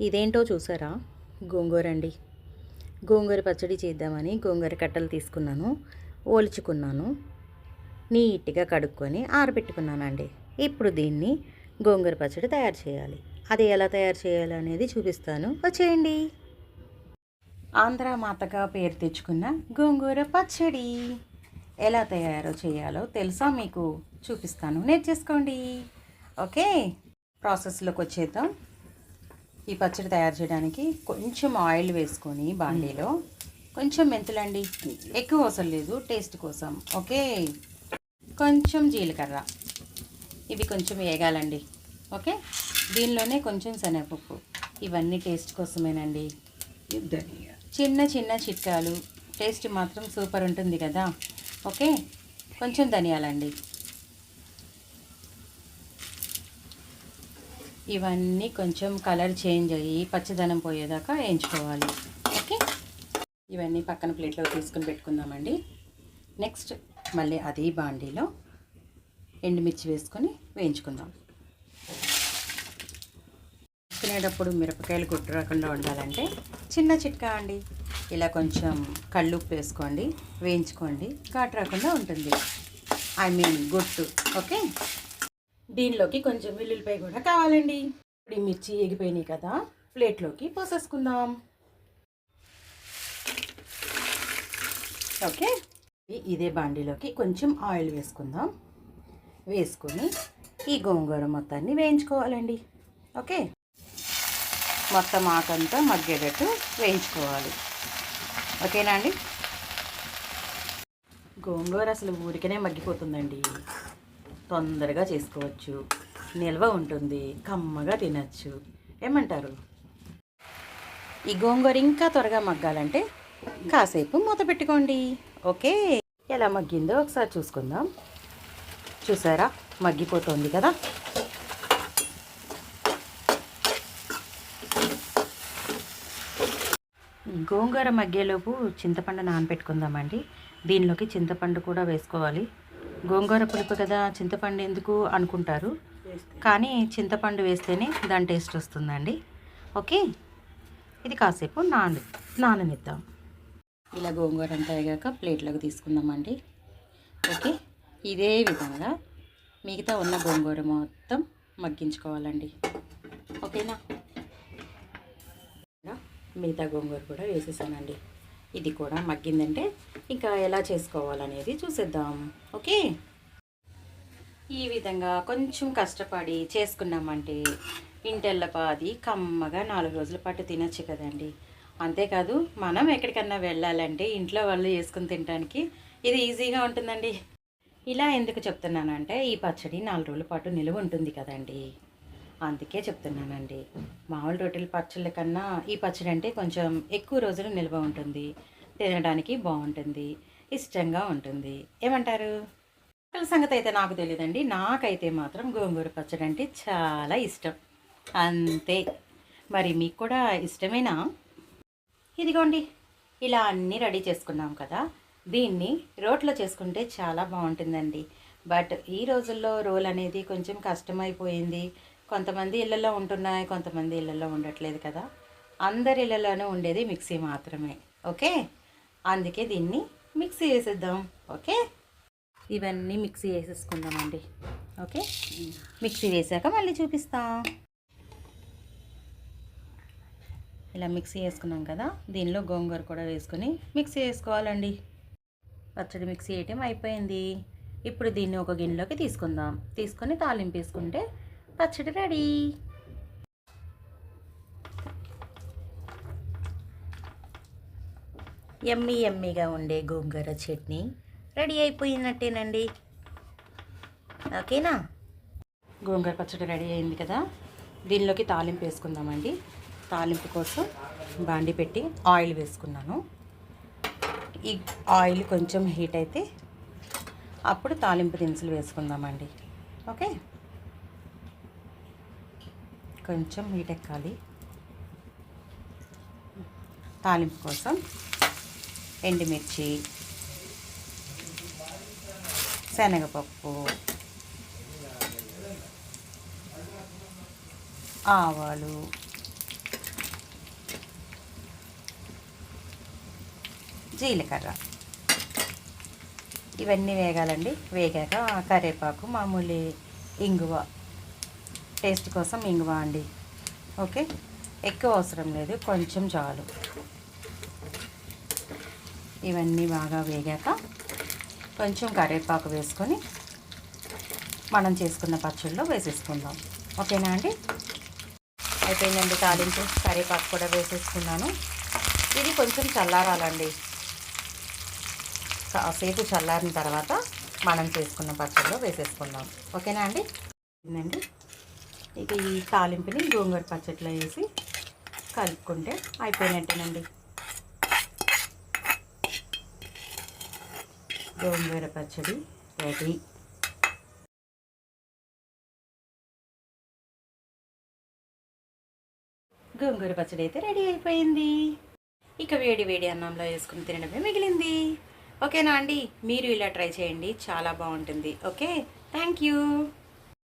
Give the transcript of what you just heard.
ఇదేంటో చూసారా? గోంగూర అండి. గోంగూర పచ్చడి చేద్దామని గోంగూర కట్టలు తీసుకున్నాను. ఓల్చుకున్నాను నీట్గా కడుక్కొని ఆరబెట్టుకున్నానండి. ఇప్పుడు దీన్ని గోంగూర పచ్చడి తయారు చేయాలి. అది ఎలా తయారు చేయాలి అనేది చూపిస్తాను. వచ్చేయండి. ఆంధ్ర మాతగా పేరు తెచ్చుకున్న గోంగూర పచ్చడి ఎలా తయారు చేయాలో తెలుసా మీకు? చూపిస్తాను. నేర్చేసుకోండి. ఓకే. ప్రాసెస్లోకి వచ్చేద్దాం. ఈ పచ్చడి తయారు చేయడానికి కొంచెం ఆయిల్ వేసుకొని బాండీలో. కొంచెం మెంతులండి. ఎక్కువ అవసరం లేదు టేస్ట్ కోసం. ఓకే? కొంచెం జీలకర్ర. ఇవి కొంచెం వేగాలండి. ఓకే? దీనిలోనే కొంచెం శనగపప్పు. ఇవన్నీ టేస్ట్ కోసమేనండి. చిన్న చిన్న చిట్కాలు. టేస్ట్ మాత్రం సూపర్ ఉంటుంది కదా? ఓకే? కొంచెం ధనియాలండి. ఇవన్నీ కొంచెం కలర్ చేంజ్ అయ్యి పచ్చదనం పోయేదాకా వేయించుకోవాలి. ఓకే? ఇవన్నీ పక్కన ప్లేట్లో తీసుకుని పెట్టుకుందామండి. నెక్స్ట్ మళ్ళీ అదే బాండీలో ఎండుమిర్చి వేసుకొని వేయించుకుందాం. తినేటప్పుడు మిరపకాయలు గుట్టు రాకుండా ఉండాలంటే చిన్న చిట్కా అండి. ఇలా కొంచెం కళ్ళుప్పు వేసుకోండి వేయించుకోండి ఘాటు రాకుండా ఉంటుంది. ఐ మీన్ గుట్టు ఓకే? దీనిలోకి కొంచెం వెల్లుల్లిపాయ కూడా కావాలండి. ఇప్పుడు మిర్చి ఎగిపోయినాయి కదా ప్లేట్లోకి పోసేసుకుందాం. ఓకే ఇదే బాండీలోకి కొంచెం ఆయిల్ వేసుకుందాం. వేసుకొని ఈ గోంగూర మొత్తాన్ని వేయించుకోవాలండి. ఓకే మొత్తం ఆకంతా మగ్గేటట్టు వేయించుకోవాలి. ఓకేనా అండి? గోంగూర అసలు ఊరికనే మగ్గిపోతుందండి. తొందరగా చేసుకోవచ్చు. నిల్వ ఉంటుంది. కమ్మగా తినచ్చు. ఏమంటారు? ఈ గోంగూర ఇంకా త్వరగా మగ్గాలంటే కాసేపు మూత పెట్టుకోండి. ఓకే? ఎలా మగ్గిందో ఒకసారి చూసుకుందాం. చూసారా? మగ్గిపోతుంది కదా? గోంగూర మగ్గేలోపు చింతపండు నానబెట్టుకుందామండి. దీనిలోకి చింతపండు కూడా వేసుకోవాలి. గోంగూర పులుపు కదా చింతపండు ఎందుకు అనుకుంటారు? కానీ చింతపండు వేస్తేనే దాని టేస్ట్ వస్తుందండి. ఓకే? ఇది కాసేపు నాన నాననిద్దాం. ఇలా గోంగూర అంతా అయ్యాక ప్లేట్లోకి తీసుకుందామండి. ఓకే? ఇదే విధంగా మిగతా ఉన్న గోంగూర మొత్తం మగ్గించుకోవాలండి. ఓకేనా? మిగతా గోంగూర కూడా వేసేసానండి. ఇది కూడా మగ్గిందంటే ఇంకా ఎలా చేసుకోవాలనేది చూసేద్దాం. ఓకే? ఈ విధంగా కొంచెం కష్టపడి చేసుకున్నామంటే ఇంటెల్లపాది కమ్మగా నాలుగు రోజుల పాటు తినచ్చు కదండి. అంతేకాదు మనం ఎక్కడికన్నా వెళ్ళాలంటే ఇంట్లో వాళ్ళు చేసుకుని తినడానికి ఇది ఈజీగా ఉంటుందండి. ఇలా ఎందుకు చెప్తున్నానంటే ఈ పచ్చడి నాలుగు రోజుల పాటు నిలువ ఉంటుంది కదండి. అందుకే చెప్తున్నానండి. మామూలు రొట్టెల పచ్చళ్ళ కన్నా ఈ పచ్చడి అంటే కొంచెం ఎక్కువ రోజులు నిల్వ ఉంటుంది. తినడానికి బాగుంటుంది. ఇష్టంగా ఉంటుంది. ఏమంటారు? అసలు సంగతి అయితే నాకు తెలియదండి నాకైతే మాత్రం గోంగూర పచ్చడి అంటే చాలా ఇష్టం. అంతే. మరి మీకు కూడా ఇష్టమేనా? ఇదిగోండి. ఇలా అన్నీ రెడీ చేసుకున్నాం కదా. దీన్ని రోట్లో చేసుకుంటే చాలా బాగుంటుందండి. బట్ ఈ రోజుల్లో రోల్ అనేది కొంచెం కష్టమైపోయింది. కొంతమంది ఇళ్ళల్లో ఉంటున్నాయి కొంతమంది ఇళ్ళల్లో ఉండట్లేదు కదా. అందరి ఇళ్ళలోనే ఉండేది మిక్సీ మాత్రమే ఓకే? అందుకే దీన్ని మిక్సీ వేసేద్దాం ఓకే? ఇవన్నీ మిక్సీ వేసేసుకుందామండి ఓకే? మిక్సీ వేసాక మళ్ళీ చూపిస్తాం. ఇలా మిక్సీ వేసుకున్నాం కదా దీనిలో గోంగూర కూడా వేసుకొని మిక్సీ వేసుకోవాలండి. పచ్చడి మిక్సీ వేయటం అయిపోయింది. ఇప్పుడు దీన్ని ఒక గిన్నెలోకి తీసుకుందాం. తీసుకొని తాలింపు వేసుకుంటే పచ్చడి రెడీ. ఎమ్మి ఎమ్మిగా ఉండే గోంగూర చట్నీ రెడీ అయిపోయినట్టేనండి. ఓకేనా? గోంగూర పచ్చడి రెడీ అయింది కదా. దీనిలోకి తాలింపు వేసుకుందామండి. తాలింపు కోసం బాండి పెట్టి ఆయిల్ వేసుకున్నాను. ఈ ఆయిల్ కొంచెం హీట్ అయితే అప్పుడు తాలింపు దినుసులు వేసుకుందామండి. ఓకే? కొంచెం హీటెక్కాలి తాలింపు కోసం ఎండుమిర్చి శనగపప్పు ఆవాలు జీలకర్ర. ఇవన్నీ వేగాలండి. వేగాక కరివేపాకు మామూలు ఇంగువ టేస్ట్ కోసం ఇంగువ అండి ఓకే? ఎక్కువ అవసరం లేదు కొంచెం చాలు. ఇవన్నీ బాగా వేగాక కొంచెం కరివేపాకు వేసుకొని మనం చేసుకున్న పచ్చళ్ళలో వేసేసుకుందాం. ఓకేనా అండి? అయిపోయిందండి తాలింపు. కరివేపాకు కూడా వేసేసుకున్నాను. ఇది కొంచెం చల్లారాలండి. కాసేపు చల్లారిన తర్వాత మనం చేసుకున్న పచ్చళ్ళు వేసేసుకుందాం. ఓకేనా అండి? ఏంటండి ఇక ఈ తాలింపుని గోంగూర పచ్చడిలో వేసి కలుపుకుంటే అయిపోయినట్టేనండి. గోంగూర పచ్చడి రెడీ. గోంగూర పచ్చడి అయితే రెడీ అయిపోయింది. ఇక వేడి వేడి అన్నంలో వేసుకుని తినడమే మిగిలింది. ఓకేనా అండి? మీరు ఇలా ట్రై చేయండి. చాలా బాగుంటుంది. ఓకే? Thank you.